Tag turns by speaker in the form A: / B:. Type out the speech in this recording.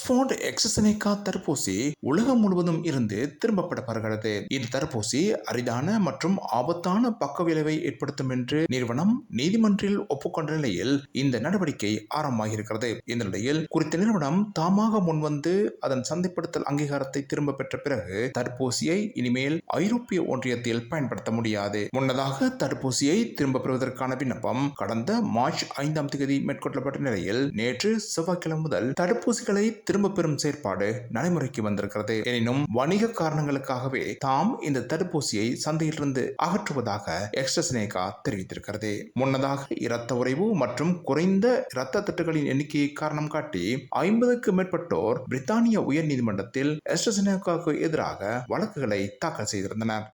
A: Oxford எக்ஸசனேகா தடுப்பூசி உலகம் முழுவதும் இருந்து திரும்பப்பட இந்த தடுப்பூசி அரிதான மற்றும் ஆபத்தான பக்க விளைவை ஏற்படுத்தும் என்று நிறுவனம் நீதிமன்றில் ஒப்புக்கொண்ட நிலையில் இந்த நடவடிக்கை ஆரம்பமாகியிருக்கிறது. இந்த நிலையில் குறித்த நிறுவனம் தாமாக முன்வந்து அதன் சந்தைப்படுத்தல் அங்கீகாரத்தை திரும்ப பெற்ற பிறகு தடுப்பூசியை இனிமேல் ஐரோப்பிய ஒன்றியத்தில் பயன்படுத்த முடியாது. முன்னதாக தடுப்பூசியை திரும்ப பெறுவதற்கான விண்ணப்பம் கடந்த மார்ச் ஐந்தாம் தேதி மேற்கொள்ளப்பட்ட நிலையில் நேற்று செவ்வாய்க்கிழமை முதல் தடுப்பூசிகளை திரும்ப பெறும் செயற்பாடு நடைமுறைக்கு வந்திருக்கிறது. எனினும் வணிக காரணங்களுக்காகவே தாம் இந்த தடுப்பூசியை சந்தையிலிருந்து அகற்றுவதாக எக்ஸ்ட்ரஸ்னேகா தெரிவித்திருக்கிறது. முன்னதாக இரத்த உறைவு மற்றும் குறைந்த இரத்த தட்டுகளின் எண்ணிக்கையை காரணம் காட்டி ஐம்பதுக்கு மேற்பட்டோர் பிரித்தானிய உயர் நீதிமன்றத்தில் எஸ்ட்ரஸ்னேகாவுக்கு எதிராக வழக்குகளை தாக்கல் செய்திருந்தனர்.